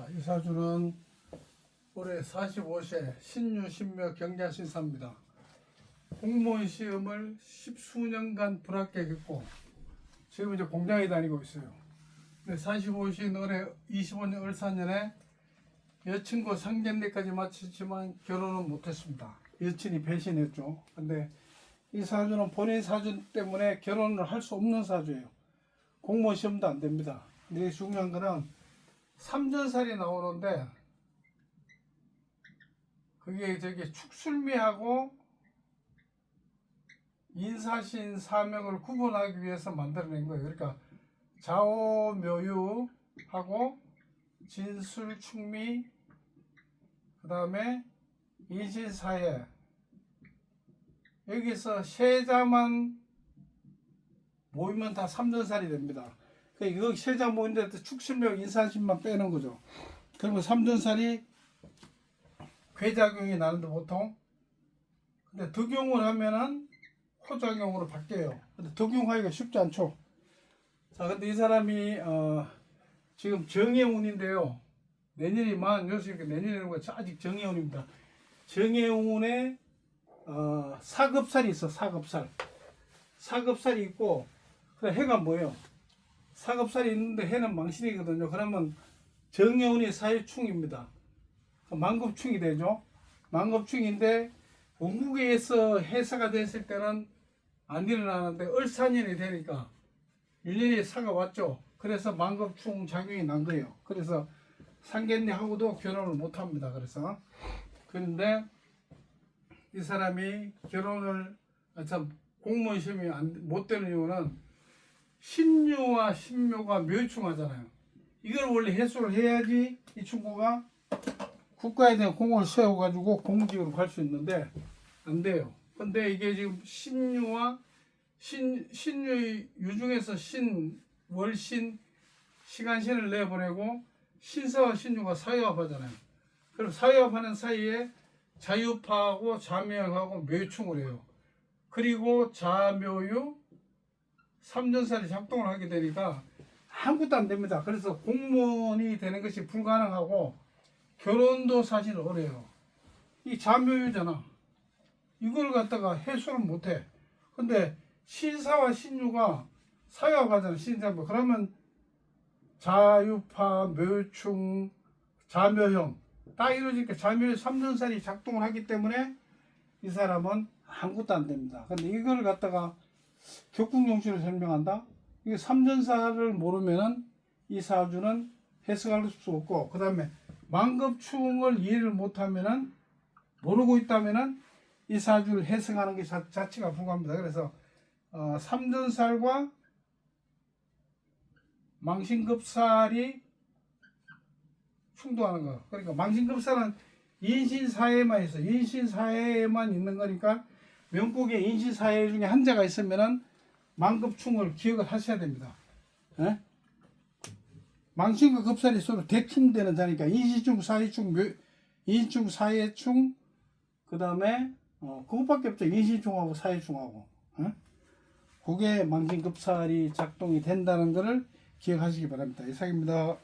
자, 이 사주는 올해 45세 신유 신묘 경자 신사입니다. 공무원 시험을 십수년간 불합격했고 지금 이제 공장에 다니고 있어요. 근데 45세 올해 25년 을사년에 여친과 상견례까지 마쳤지만 결혼은 못했습니다. 여친이 배신했죠. 근데 이 사주는 본인 사주 때문에 결혼을 할 수 없는 사주예요. 공무원 시험도 안 됩니다. 근데 중요한 거는 삼전살이 나오는데 그게 저기 축술미하고 인사신 사명을 구분하기 위해서 만들어낸 거예요. 그러니까 좌오묘유하고 진술축미 그 다음에 인신사회 여기서 세자만 모이면 다 삼전살이 됩니다. 그러니까 이거 세자 모인데 축술력 인사신만 빼는 거죠. 그러면 삼전살이 괴작용이 나는데 보통 근데 덕용을 하면은 호작용으로 바뀌어요. 근데 덕용하기가 쉽지 않죠. 자, 근데 이 사람이 어, 지금 정해운인데요. 내년이 만 요새니까 내년에는 거 아직 정해운입니다. 정해운에 어, 사급살이 있어 사급살. 사급살이 있고 그 해가 뭐예요? 사급살이 있는데 해는 망신이거든요. 그러면 정해운이 사회충입니다. 만급충이 되죠. 만급충인데 원국에서 해사가 됐을 때는 안 일어나는데 을사년이 되니까 1년이 사가 왔죠. 그래서 만급충 작용이 난 거예요. 그래서 상견례하고도 결혼을 못 합니다. 그래서 그런데 이 사람이 결혼을 아, 참 공무원 시험이 안, 못 되는 이유는 신유와 신묘가 묘충하잖아요. 이걸 원래 해소를 해야지 이 친구가 국가에 대한 공을 세워가지고 공직으로 갈 수 있는데 안 돼요. 근데 이게 지금 신유와 신 신유 유중에서 신 월신 시간신을 내보내고 신사와 신유가 사유합하잖아요. 그럼 사유합하는 사이에 자유파하고 자명하고 묘충을 해요. 그리고 자묘유 삼전살이 작동을 하게 되니까 아무것도 안 됩니다. 그래서 공무원이 되는 것이 불가능하고 결혼도 사실 어려요. 이 자묘유잖아. 이걸 갖다가 해소를 못해. 근데 신사와 신유가 사유하잖아. 신사뭐 그러면 자유파, 묘충, 자묘형 딱 이루어지니까 자묘 삼전살이 작동을 하기 때문에 이 사람은 아무것도 안 됩니다. 근데 이걸 갖다가 격국용신을 설명한다. 이게 삼전사를 모르면은 이 사주는 해석할 수 없고 그 다음에 만급충을 이해를 못하면은 모르고 있다면은 이 사주를 해석하는 게 자, 자체가 불가합니다. 그래서 어, 삼전살과 망신급살이 충돌하는 거. 그러니까 망신급살은 인신사회만 있어. 인신사회에만 있는 거니까 명국에 인신사회 중에 한 자가 있으면은 망급충을 기억을 하셔야 됩니다. 예? 망신과 급살이 서로 대충되는 자니까 인신충, 사회충, 묘, 인신충, 사회충, 그 다음에 어, 그것밖에 없죠. 인신충하고 사회충하고. 예? 그게 망신급살이 작동이 된다는 것을 기억하시기 바랍니다. 이상입니다.